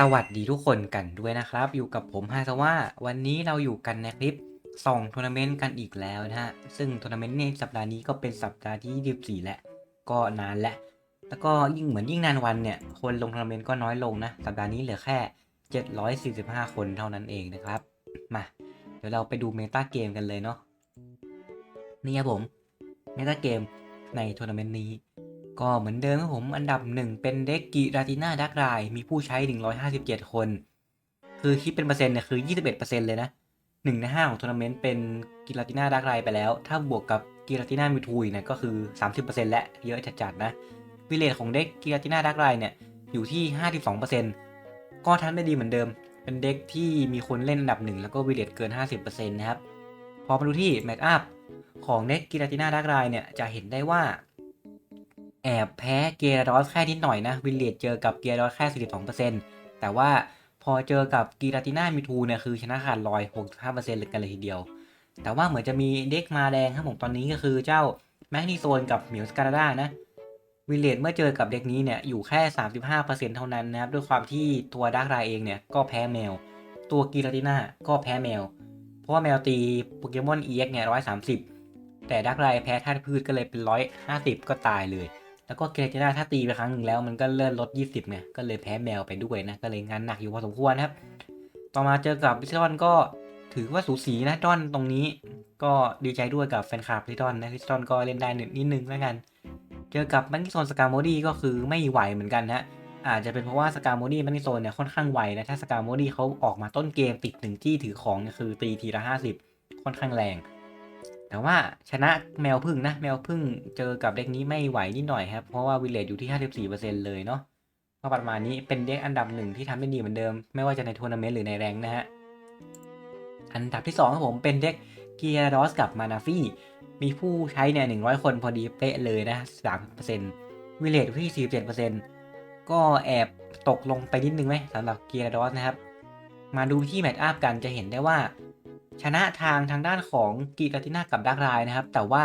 สวัสดีทุกคนกันด้วยนะครับ อยู่กับผมฮาซาว่าวันนี้เราอยู่กันในคลิปสองทัวร์นาเมนต์กันอีกแล้วนะฮะ ซึ่งทัวร์นาเมนต์ในสัปดาห์นี้ก็เป็นสัปดาห์ที่24แล้วก็นานแล้ว แล้วก็ยิ่งเหมือนยิ่งนานวันเนี่ย คนลงทัวร์นาเมนต์ก็น้อยลงนะ สัปดาห์นี้เหลือแค่ 745 คนเท่านั้นเองนะครับ มา เดี๋ยวเราไปดูเมตาเกมกันเลยเนาะ นี่ครับผม เมตาเกมในทัวร์นาเมนต์นี้ ก็เหมือนเดิมครับผมอันดับหนึ่งเป็นเด็กกิราติน่าดักไรมีผู้ใช้ 157 คน คือคิดเป็นเปอร์เซ็นต์เนี่ยคือ 21%เลยนะหนึ่งในห้าของทัวร์นาเมนต์เป็นกิราติน่าดักไรไปแล้ว ถ้าบวกกับกิราติน่ามิทูอีกเนี่ยก็คือ 30%และเยอะจัดๆนะวิเลทของเด็กกิราติน่าดักไรเนี่ยอยู่ที่ 52%ก็ทำได้ดีเหมือนเดิม เป็นเด็กที่มีคนเล่นอันดับหนึ่งแล้วก็วิเลทเกิน 50%นะครับพอมาดูที่แมทอัพของเด็กกิราติน่าดักไรเนี่ยจะเห็นได้ว่า แอบแพ้เกียร์ดอสแค่นิดหน่อยนะวิลเลจเจอกับเกียร์ดอสแค่ 42%แต่ว่าพอเจอกับกีราติน่ามิทูเนี่ยคือชนะขาดลอย 65%เลยกันเลยทีเดียว แต่ว่าเหมือนจะมีเด็กมาแดงครับผมตอนนี้ก็คือเจ้าแมกนีโซนกับเหมิวสการาด้านะวิลเลจเมื่อเจอกับเด็กนี้เนี่ยอยู่แค่ 35%เท่านั้นนะครับด้วยความที่ตัวดาร์กไรเองเนี่ยก็แพ้แมว ตัวกีราติน่าก็แพ้แมว เพราะว่าแมวตีโปเกมอน EX เนี่ย130แต่ดาร์กไรแพ้ธาตุพืชก็เลยเป็น150ก็ตายเลย แล้วก็เกรจิน่าถ้าตีไปครั้งหนึ่งแล้วมันก็เลื่อนลด 20ไงก็เลยแพ้แมวไปด้วยนะ ก็เลยงานหนักอยู่พอสมควรครับ ต่อมาเจอกับลิซอนก็ถือว่าสูสีนะดอนตรงนี้ ก็ดีใจด้วยกับแฟนคลับลิซอนนะลิซอนก็เล่นได้นิดนึงแล้วกัน เจอกับแมกนิโซนสกาโมดี้ก็คือไม่ไหวเหมือนกันนะอาจจะเป็นเพราะว่าสกาโมดี้แมกนิโซนเนี่ยค่อนข้างไวนะถ้าสกาโมดี้เขาออกมาต้นเกมติดหนึ่งที่ถือของเนี่ยคือตีทีละ50 ค่อนข้างแรง แต่ว่าชนะแมวพึ่งนะ แมวพึ่งเจอกับเด็กนี้ไม่ไหวนิดหน่อยครับ เพราะว่าวิเลจอยู่ที่ 54%เลยเนาะก็ประมาณนี้เป็นเด็กอันดับหนึ่งที่ทำได้ดีเหมือนเดิม ไม่ว่าจะในทัวร์นาเมนต์หรือในแรงนะฮะ อันดับที่2ครับผมเป็นเด็กเกียร์ดอสกับมานาฟี่มีผู้ใช้เนี่ย100คนพอดีเป๊ะเลยนะ3%วิเลจอยู่ที่47%ก็แอบตกลงไปนิดนึงไหมสำหรับเกียร์ดอสนะครับ มาดูที่แมตช์อัพกันจะเห็นได้ว่า ชนะทางทางด้านของกีราติน่ากับดักไรนะครับ แต่ว่า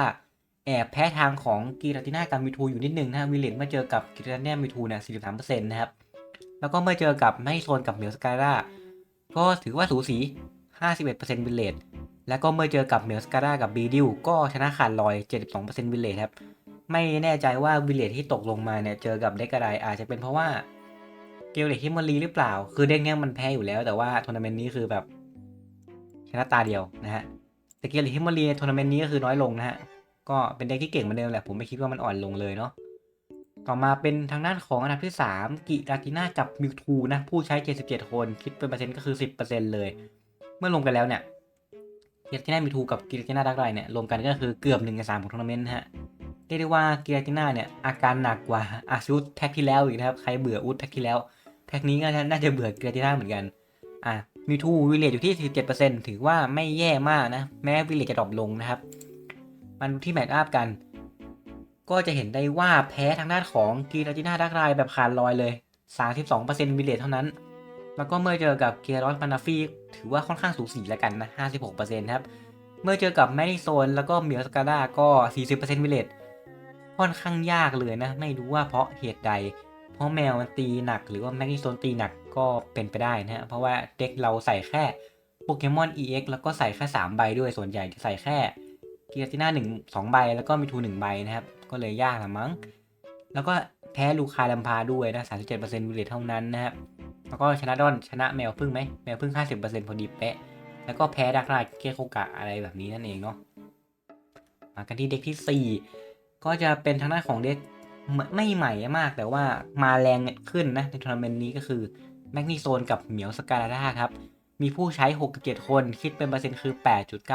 แอบแพ้ทางของกีราติน่ากับมิทูอยู่นิดนึงนะวิลเลนเมื่อเจอกับกีราติน่ามิทูเนี่ย43%นต์นะครับ แล้วก็เมื่อเจอกับไม่โซนกับเมลสกาล่าก็ถือว่าสูสี51%วิลเลนแล้วก็เมื่อเจอกับเมลสกาล่ากับบีดิวก็ชนะขาดลอย72%วิลเลนครับ ไม่แน่ใจว่าวิลเลนที่ตกลงมาเนี่ยเจอกับเด็กอะไรอาจจะเป็นเพราะว่าเกลเลฮิมอรีหรือเปล่า คือเด็กเนี้ยมันแพ้อยู่แล้วแต่ว่าทัวร์นาเมนต์นี้คือแบบ ชนะตาเดียวนะฮะแต่เกียร์ฮิมมารีในทัวร์นาเมนต์นี้ก็คือน้อยลงนะฮะ ก็เป็นเด็กที่เก่งเหมือนเดิมแหละ ผมไม่คิดว่ามันอ่อนลงเลยเนาะ ต่อมาเป็นทางด้านของอันดับที่ 3 กิราติน่ากับมิวทูนะ ผู้ใช้ 77 คน คิดเป็นเปอร์เซ็นต์ก็คือ 10%เลย เมื่อรวมกันแล้วเนี่ยกิราติน่ามิวทูกับกิราติน่าดักไรเนี่ยรวมกันก็คือเกือบ1ใน3ของทัวร์นาเมนต์นะฮะเรียกได้ว่ากิราติน่าเนี่ยอาการหนักกว่าอาซูดแท็กที่แล้วอีกนะครับ ใครเบื่ออุดแท็กที่แล้ว แท็กนี้ก็น่าจะเบื่อกิราติน่าเหมือนกัน อะ มิวทูวิเลจอยู่ที่ 47%ถือว่าไม่แย่มากนะ แม้วิเลจจะดรอปลงนะครับ มันที่แมทอัพกัน ก็จะเห็นได้ว่าแพ้ทางด้านของกีราติน่าดักไรแบบขาดลอยเลย 32%วิเลจเท่านั้น แล้วก็เมื่อเจอกับเกียรอสปานาฟีถือว่าค่อนข้างสูสีแล้วกันนะ 56%ครับ เมื่อเจอกับแมนิโซนแล้วก็เมียสกาดาก็ 40%วิเลจค่อนข้างยากเลยนะ ไม่รู้ว่าเพราะเหตุใด เพราะแมวมันตีหนักหรือว่าแมกนีโซนตีหนัก ก็เป็นไปได้นะฮะเพราะว่าเด็กเราใส่แค่โปเกมอน EX แล้วก็ใส่แค่ 3 ใบด้วยส่วนใหญ่จะใส่แค่กีรติน่า1 2ใบแล้วก็มีทู1ใบนะครับ ก็เลยยากละมั้ง แล้วก็แพ้ลูคาลัมพาด้วยนะ37%วิลเลตเท่านั้นนะครับ แล้วก็ชนะดอนชนะแมวพึ่งไหมแมวพึ่ง50%พอดีเป๊ะ แล้วก็แพ้ดักราเกโคกะอะไรแบบนี้นั่นเองเนาะ มากันที่เด็กที่4ก็จะเป็นทางด้านของเด็กไม่ใหม่มากแต่ว่ามาแรงขึ้นนะในทัวร์นาเมนต์นี้ก็คือ แมกนีโซนกับเหมียวสกาลาดาครับ มีผู้ใช้ 67 คนคิดเป็นเปอร์เซ็นต์คือ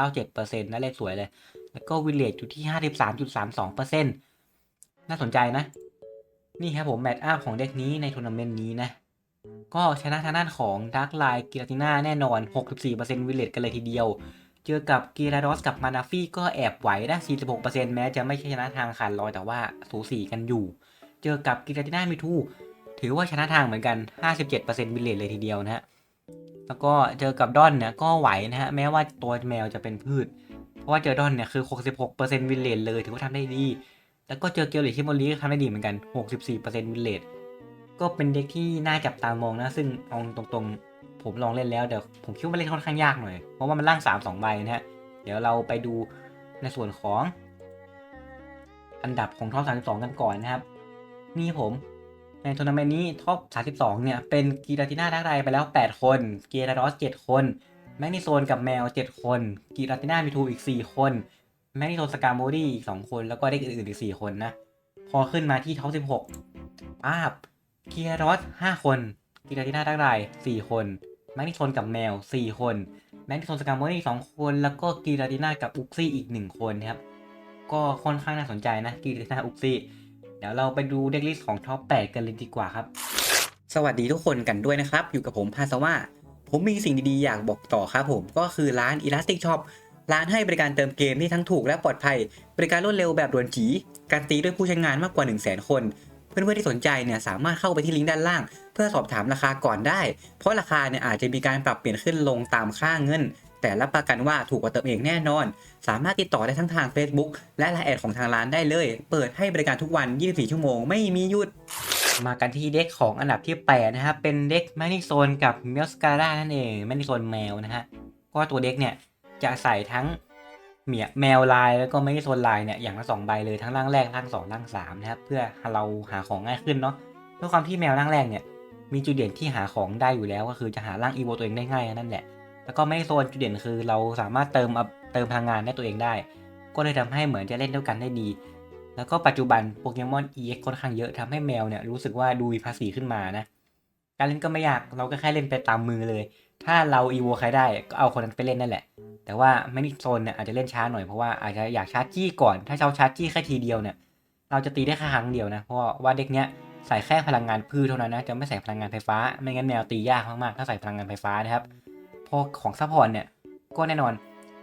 8.97%น่าเลขสวยเลย แล้วก็วิลเลจอยู่ที่ 53.32%น่าสนใจนะ นี่ครับผมแมตช์อัพของเด็กนี้ในทัวร์นาเมนต์นี้นะ ก็ชนะทางด้านของดาร์กไลน์กิราติน่าแน่นอน 64%วิลเลจกันเลยทีเดียว เจอกับกีราดอสกับมานาฟี่ก็แอบไหวนะ46%แม้จะไม่ใช่ชนะทางขาดลอยแต่ว่าสูสีกันอยู่ เจอกับกิราติน่ามิทู ถือว่าชนะทางเหมือนกัน 57%วิลเลจเลยทีเดียวนะฮะ แล้วก็เจอกับดอนเนี่ยก็ไหวนะฮะ แม้ว่าตัวแมวจะเป็นพืช เพราะว่าเจอดอนเนี่ยคือ 66%วิลเลจเลยถือว่าทำได้ดี แล้วก็เจอเกลลิชิโมลีก็ทำได้ดีเหมือนกัน 64%วิลเลจก็เป็นเด็กที่น่าจับตามองนะ ซึ่งเอาตรงๆ ผมลองเล่นแล้วเดี๋ยวผมคิดว่ามันเล่นค่อนข้างยากหน่อย เพราะว่ามันล่างสามสองใบนะฮะ เดี๋ยวเราไปดูในส่วนของ อันดับของท็อป32 กันก่อนนะครับ นี่ผม ในทัวร์นาเมนต์นี้ท็อป 32 เนี่ย เป็นกีราติน่าดักไรไปแล้ว 8 คน เกียร์ดอส 7 คน แมกนิโซนกับแมว 7 คน กีราติน่ามีทูอีก 4 คน แมกนิโซนสกาโมดี้อีก 2 คน แล้วก็เด็กอื่นๆอีก 4 คนนะ พอขึ้นมาที่ท็อป 16ป้าบเกียร์ดอส 5 คน กีราติน่าดักไร4คน แมกนิโซนกับแมว 4 คน แมกนิโซนสกาโมดี้2คน แล้วก็กีราติน่ากับอุกซี่อีก 1 คนนะครับ ก็ค่อนข้างน่าสนใจนะ กีราติน่าอุกซี่ เดี๋ยวเราไปดูเด็กลิสต์ของท็อป8กันเลยดีกว่าครับ สวัสดีทุกคนกันด้วยนะครับ อยู่กับผมพาสว่าผมมีสิ่งดีๆ อยากบอกต่อครับผมก็คือร้าน Elastic Shop ร้านให้บริการเติมเกมที่ทั้งถูกและปลอดภัย บริการรวดเร็วแบบด่วนจีการตีด้วยผู้ใช้งานมากกว่า 1 0 0 0 0 0 คน เพื่อนๆที่สนใจเนี่ยสามารถเข้าไปที่ลิงก์ด้านล่าง เพื่อสอบถามราคาก่อนได้ เพราะราคาเนี่ยอาจจะมีการปรับเปลี่ยนขึ้นลงตามค่าเงิน แต่รับประกันว่าถูกกว่าเติมเองแน่นอน สามารถติดต่อได้ทั้งทาง Facebook และไลน์แอดของทางร้านได้เลย เปิดให้บริการทุกวัน 24 ชั่วโมง ไม่มีหยุด มากันที่เด็กของอันดับที่8นะครับเป็นเด็กแมนิโซนกับเมลสกา a านั่นเองแมนิโซนแมวนะฮะก็ตัวเด็กเนี่ยจะใส่ทั้งเมียแมวลายแล้วก็แมนิโซนลายเนี่ยอย่างละสองใบเลยทั้งร่างแรกร่างสองร่างสามนะครับเพื่อเราหาของง่ายขึ้นเนาะด้วยความที่แมวร่างแรกเนี่ยมีจุดเด่นที่หาของได้อยู่แล้วก็คือจะหาร่างอีโวตัวเองได้ง่ายนั่นแหละ แล้วก็ไม่โซนจุดเด่นคือเราสามารถเติมอัพเติมพลังงานได้ตัวเองได้ ก็เลยทำให้เหมือนจะเล่นด้วยกันได้ดี แล้วก็ปัจจุบันโปเกมอน EX ค่อนข้างเยอะทำให้แมวเนี่ยรู้สึกว่าดูมีภาษีขึ้นมานะ การเล่นก็ไม่ยากเราก็แค่เล่นไปตามมือเลย ถ้าเราอีโวใครได้ก็เอาคนนั้นไปเล่นนั่นแหละ แต่ว่าไม่นิโซนเนี่ยอาจจะเล่นช้าหน่อยเพราะว่าอาจจะอยากชาร์จจี้ก่อน ถ้าเราชาร์จจี้แค่ทีเดียวเนี่ยเราจะตีได้แค่ครั้งเดียวนะ เพราะว่าเด็กเนี้ยใส่แค่พลังงานพืชเท่านั้นนะ จะไม่ใส่พลังงานไฟฟ้า ไม่งั้นแมวตียากมากๆ ถ้าใส่พลังงานไฟฟ้านะครับ พอของซัพพอร์ตเนี่ย ก็แน่นอน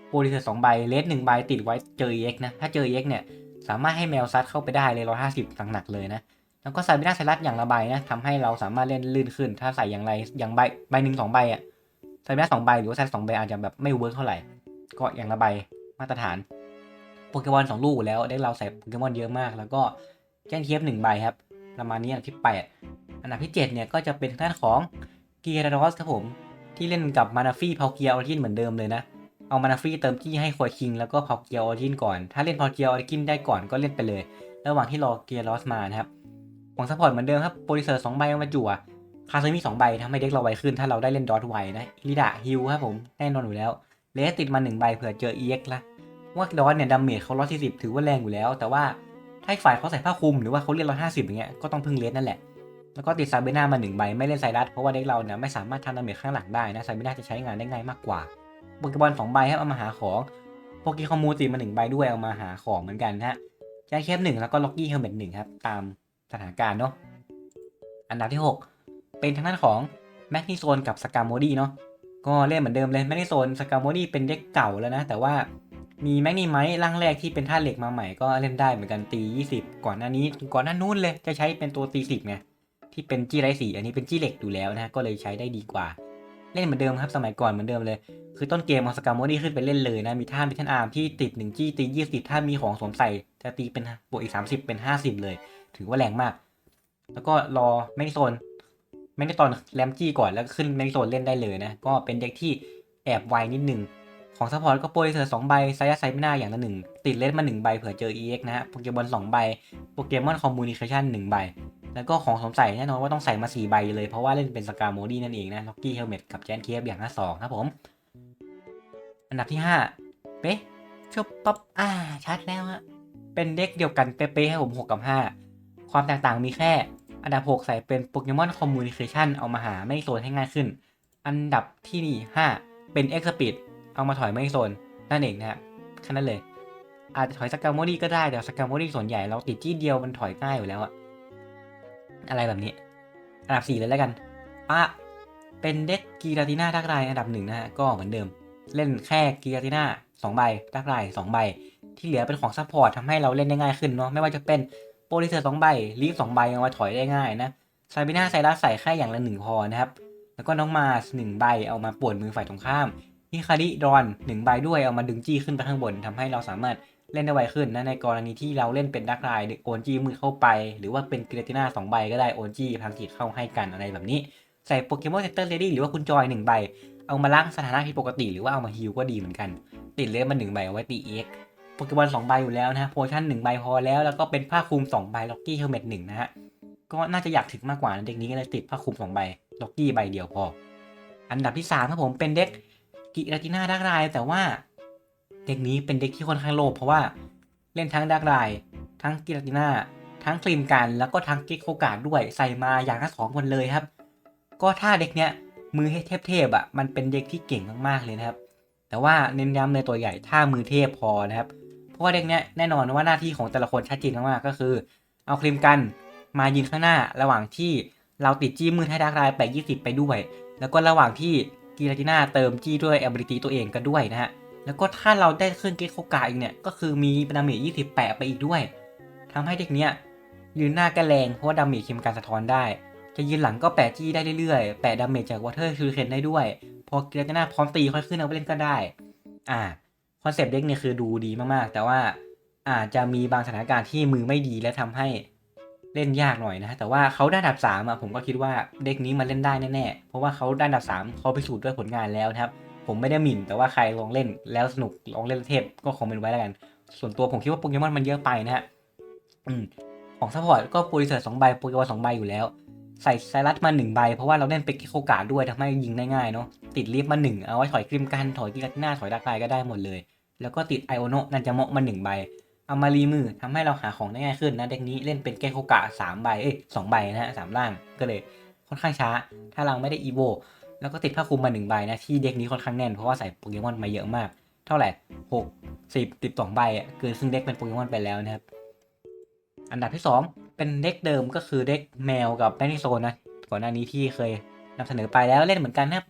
โปรดิเซอร์สองใบเลสหนึ่งใบติดไว้เจอ EX นะ ถ้าเจอ EX เนี่ย สามารถให้แมวซัดเข้าไปได้เลยร้อยห้าสิบหนักๆเลยนะ แล้วก็ใส่ไม่ได้ไซรัสอย่างละใบนะทำให้เราสามารถเล่นลื่นขึ้น ถ้าใส่อย่างไรอย่างใบใบหนึ่งสองใบอะใส่ไม่ได้สองใบหรือว่าใส่สองใบอาจจะแบบไม่เวิร์กเท่าไหร่ก็อย่างละใบมาตรฐานโปเกมอนสองลูกแล้วได้เราใส่โปเกมอนเยอะมาก แล้วก็แจ้งเทียบหนึ่งใบครับประมาณนี้อันดับที่แปดอันดับที่เจ็ดเนี่ยก็จะเป็นทางด้านของเกียร์ดอสครับผม ที่เล่นกับมานาฟี่พาวเกียออริจินเหมือนเดิมเลยนะ เอามานาฟี่เติมที่ให้ควยคิงแล้วก็พาวเกียออริจินก่อน ถ้าเล่นพาวเกียออริจินได้ก่อนก็เล่นไปเลย ระหว่างที่รอเกียร์ลอสมานะครับ ของซัพพอร์ตเหมือนเดิมครับโปรดิเซอร์สองใบมาจั่วคาซึมีสองใบทำให้เด็กเราไวขึ้นถ้าเราได้เล่นดอทไวนะลิดาฮิลครับผมแน่นอนอยู่แล้วเลสติดมาหนึ่งใบเผื่อเจอ EX ละว่าดอสเนี่ยดาเมจเขาร้อยสี่สิบถือว่าแรงอยู่แล้ว แต่ว่าถ้าฝ่ายเขาใส่ผ้าคลุมหรือว่าเขาเล่นร้อยห้าสิบอย่างเงี้ยก็ต้องพึ่งเลสนั่นแหละ แล้วก็ติดซาเบน่ามาหนึ่งใบไม่เล่นไซรัสเพราะว่าเด็กเราเนี่ยไม่สามารถทำดาเมจข้างหลังได้นะซาเบน่าจะใช้งานได้ง่ายมากกว่าโปเกมอนสองใบครับเอามาหาของโปเกคอมมูติมาหนึ่งใบด้วยเอามาหาของเหมือนกันฮะแจ็คเคปหนึ่งแล้วก็ล็อกกี้เฮลเมตหนึ่งครับตามสถานการณ์เนาะอันดับที่ 6 เป็นทางด้านของแมกนิโซนกับสกาโมดี้เนาะก็เล่นเหมือนเดิมเลยแมกนิโซนสกาโมดี้เป็นเด็กเก่าแล้วนะ แต่ว่ามีแมกนีไมท์ร่างแรกที่เป็นท่าเหล็กมาใหม่ก็เล่นได้เหมือนกันตี 20 ก่อนหน้านี้ก่อนหน้านู้นเลยจะใช้เป็นตัวตีสิบไง ที่เป็นจี้ไรสีอันนี้เป็นจี้เหล็กอยู่แล้วนะก็เลยใช้ได้ดีกว่า เล่นเหมือนเดิมครับสมัยก่อนเหมือนเดิมเลย คือต้นเกมเอาสกาโมดี้ขึ้นไปเล่นเลยนะมีท่ามิทันอาร์มที่ติด1จี้ตี20ถ้ามีของสวมใส่จะตีเป็นบวกอีก30เป็น50เลย ถือว่าแรงมาก แล้วก็รอแมกนิโซนแมกนิตอนแรมจี้ก่อนแล้วขึ้นแมกนิโซนเล่นได้เลยนะก็เป็นเด็กที่แอบไวนิดหนึ่งของซัพพอร์ตก็โปรดิเซอร์สองใบไซยัสไซไม่น่าอย่างละหนึ่งติดเลสมาหนึ่งใบเผื่อเจอ EX นะฮะโปเกมอนสองใบโปเกมอนคอมมูนิเคชันหนึ่งใบ แล้วก็ของสวมใส่แน่นอนว่าต้องใส่มาสี่ใบเลย เพราะว่าเล่นเป็นสกาโมดี้นั่นเองนะล็อกกี้เฮลเมตกับแจนเคียบอย่างละสองครับผม อันดับที่ห้าเป๊ะชบปั๊บอ่าชัดแล้วฮะเป็นเด็กเดียวกันเป๊ะๆให้ผมหกกับห้าความแตกต่างมีแค่ อันดับ 6 ใส่เป็นโปเกมอนคอมมูนิเคชันเอามาหาไม่โซนให้ง่ายขึ้น อันดับที่นี่ 5 เป็น X Speed เอามาถอยไม่โซนนั่นเองนะฮะแค่นั้นเลยอาจจะถอยสกาโมดี้ก็ได้แต่สกาโมดี้ส่วนใหญ่เราติดจี้เดียวมันถอยง่ายอยู่แล้วอะ อะไรแบบนี้ อันดับ 4 เลยแล้วกันอะเป็นเด็กกีราติน่าดักไรอันดับหนึ่งนะฮะก็เหมือนเดิม เล่นแค่กีราติน่าสองใบดักไรสองใบ ที่เหลือเป็นของซัพพอร์ตทำให้เราเล่นได้ง่ายขึ้นเนาะไม่ว่าจะเป็นโปรดิเซอร์สองใบลีฟสองใบเอามาถอยได้ง่ายนะซาบิน่าไซรัสใส่แค่อย่างละหนึ่งพอนะครับ แล้วก็น้องมาสหนึ่งใบเอามาปวดมือฝ่ายตรงข้ามฮิคาริดอนหนึ่งใบด้วยเอามาดึงจี้ขึ้นไปข้างบนทำให้เราสามารถ เล่นได้ไวขึ้นนะในกรณีที่เราเล่นเป็นดักไลน์โอนจีมือเข้าไป หรือว่าเป็นกิเลติน่าสองใบก็ได้โอนจีพลังจิตเข้าให้กันอะไรแบบนี้ ใส่โปเกมอนเซนเตอร์เลดี้หรือว่าคุณจอยหนึ่งใบ เอามาล้างสถานะผิดปกติหรือว่าเอามาฮิลก็ดีเหมือนกัน ติดเลสมาหนึ่งใบเอาไว้ตีเอ็กโปเกมอนสองใบอยู่แล้วนะฮะโพชั่นหนึ่งใบพอแล้วแล้วก็เป็นผ้าคลุมสองใบล็อกกี้เฮลเมตหนึ่งนะฮะก็น่าจะอยากถึงมากกว่านะเด็กนี้ก็เลยติดผ้าคลุมสองใบล็อกกี้ใบเดียวพอ อันดับที่สามครับผมเป็นเด็กกิราติน่าดักไรแต่ว่า เด็กนี้เป็นเด็กที่ค่อนข้างโลภเพราะว่าเล่นทั้งดักไรทั้งกิราติน่าทั้งครีมกัน แล้วก็ทั้งกิกโอกาสด้วยใส่มาอย่างละสองคนเลยครับ ก็ถ้าเด็กเนี้ยมือให้เทพๆอะมันเป็นเด็กที่เก่งมากๆเลยนะครับ แต่ว่าเน้นย้ำในตัวใหญ่ถ้ามือเทพพอนะครับ เพราะว่าเด็กเนี้ยแน่นอนว่าหน้าที่ของแต่ละคนชัดเจนมากๆก็คือ เอาครีมกันมายืนข้างหน้า ระหว่างที่เราติดจี้มือให้ดักรายแปดยี่สิบไปด้วย แล้วก็ระหว่างที่กีราติน่าเติมจี้ด้วย ability ตัวเองกันด้วยนะฮะ แล้วก็ถ้าเราได้ขึ้นเกตโคกาอีกเนี่ย ก็คือมีดาเมจยี่สิบแปะไปอีกด้วยทำให้เด็กเนี้ยยืนหน้าก็แรงเพราะว่าดาเมจคิมการสะท้อนได้ จะยืนหลังก็แปะจี้ได้เรื่อยๆ แปะดาเมจจากวอเตอร์ชูเคนได้ด้วย พอเกีราติน่าพร้อมตีค่อยขึ้นเอาไปเล่นก็ได้ อ่าคอนเซปต์เด็กเนี่ยคือดูดีมากๆ แต่ว่าอาจจะมีบางสถานการณ์ที่มือไม่ดีและทำให้เล่นยากหน่อยนะ แต่ว่าเขาได้อันดับ3อะผมก็คิดว่าเด็กนี้มันเล่นได้แน่ๆ เพราะว่าเขาได้อันดับ3เขาพิสูจน์ด้วยผลงานแล้วนะครับ ผมไม่ได้หมิ่น แต่ว่าใครลองเล่นแล้วสนุกลองเล่นเทพก็คอมเมนต์ไว้แล้วกัน ส่วนตัวผมคิดว่าโปเกมอนมันเยอะไปนะฮะอืมของซัพพอร์ตก็โปรดิเซอร์สองใบโปเกมอนสองใบอยู่แล้ว ใส่ไซรัสมาหนึ่งใบ เพราะว่าเราเล่นเป็นโอกาสด้วยทำให้ยิงได้ง่ายเนาะติดลิฟมาหนึ่งเอาไว้ถอยกริมกันถอยกิลัติน่าถอยดักไลก็ได้หมดเลย แล้วก็ติดไอโอโนนันจามาะมาหนึ่งใบเอามารีมือทำให้เราหาของได้ง่ายขึ้นนะเด็กนี้เล่นเป็นเกโคกะสามใบเอ้ยสองใบนะฮะสามล่างก็เลยค่อนข้างช้า ถ้าเราไม่ได้อีโว แล้วก็ติดผ้าคลุมมาหนึ่งใบนะที่เด็กนี้ค่อนข้างแน่นเพราะว่าใส่โปเกมอนมาเยอะมาก เท่าไหร่หกสิบติดสองใบอะเกินซึ่งเด็กเป็นโปเกมอนไปแล้วนะครับ อันดับที่สองเป็นเด็กเดิมก็คือเด็กแมวกับแมกนิโซนนะก่อนหน้านี้ที่เคยนำเสนอไปแล้วเล่นเหมือนกันนะครับ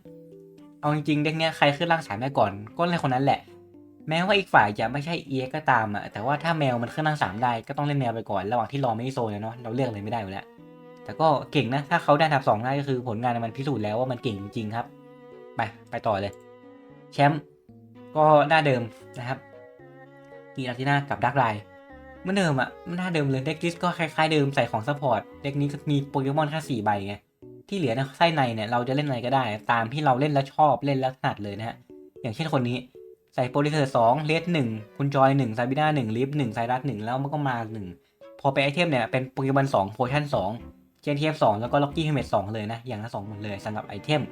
เอาจริงๆเด็กเนี้ยใครขึ้นร่างสามได้ก่อนก็เล่นคนนั้นแหละ แม้ว่าอีกฝ่ายจะไม่ใช่เอ็กก็ตามอะแต่ว่าถ้าแมวมันขึ้นร่างสามได้ก็ต้องเล่นแมวไปก่อนระหว่างที่รอไม่โซนเนาะเราเลือกอะไรไม่ได้อยู่แล้ว แต่ก็เก่งนะ ถ้าเขาได้อันดับสองได้ก็คือผลงานมันพิสูจน์แล้วว่ามันเก่งจริงครับ ไปไปต่อเลย แชมป์ก็หน้าเดิมนะครับกีราติน่ากับดักไลเมื่อเดิมอะหน้าเดิมเลยเด็กลิสก็คล้ายๆเดิมใส่ของซัพพอร์ตเด็กนี้ก็มีโปเกมอนแค่สี่ใบไงที่เหลือนะไส้ในเนี่ยเราจะเล่นอะไรก็ได้ ตามที่เราเล่นแล้วชอบเล่นแล้วถนัดเลยนะฮะอย่างเช่นคนนี้ใส่โปรดิเซอร์สองเลสหนึ่งคุณจอยหนึ่งซาบิน่าหนึ่งลิฟหนึ่งไซรัสหนึ่งแล้วมันก็มาหนึ่งพอไปไอเทมเนี่ยเป็นโปเกมอนสองโพชั่นสอง เจนทีฟสองแล้วก็ล็อกกี้เฮมเมตสองเลยนะ อย่างละสองหมดเลยสำหรับไอเทม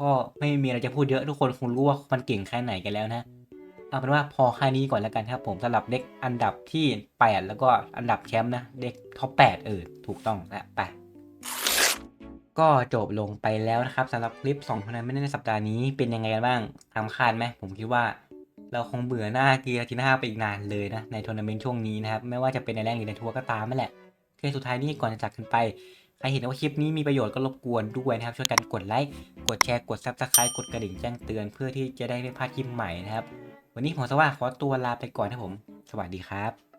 ก็ไม่มีอะไรจะพูดเยอะทุกคนคงรู้ว่ามันเก่งแค่ไหนกันแล้วนะ เอาเป็นว่าพอแค่นี้ก่อนแล้วกันครับผมสำหรับเด็กอันดับที่ 8 แล้วก็อันดับแชมป์นะ เด็กท็อป 8 เออ ถูกต้องแล้วไปก็จบลงไปแล้วนะครับสำหรับคลิป2ทัวร์นาเมนต์ในสัปดาห์นี้เป็นยังไงกันบ้างทำคาญไหมผมคิดว่าเราคงเบื่อหน้าเกียร์ทีน่าไปอีกนานเลยนะในทัวร์นาเมนต์ช่วงนี้นะครับ ไม่ว่าจะเป็นในแรงหรือในทัวร์ก็ตามนั่นแหละ โอเคสุดท้ายนี้ก่อนจะจากกันไป ใครเห็นว่าคลิปนี้มีประโยชน์ก็รบกวนด้วยนะครับ ช่วยกันกดไลค์ กดแชร์ กดซับสไครต์กดกระดิ่งแจ้งเตือนเพื่อที่จะได้ไม่พลาดคลิปใหม่นะครับ วันนี้ผมสว่าขอตัวลาไปก่อนนะครับผม สวัสดีครับ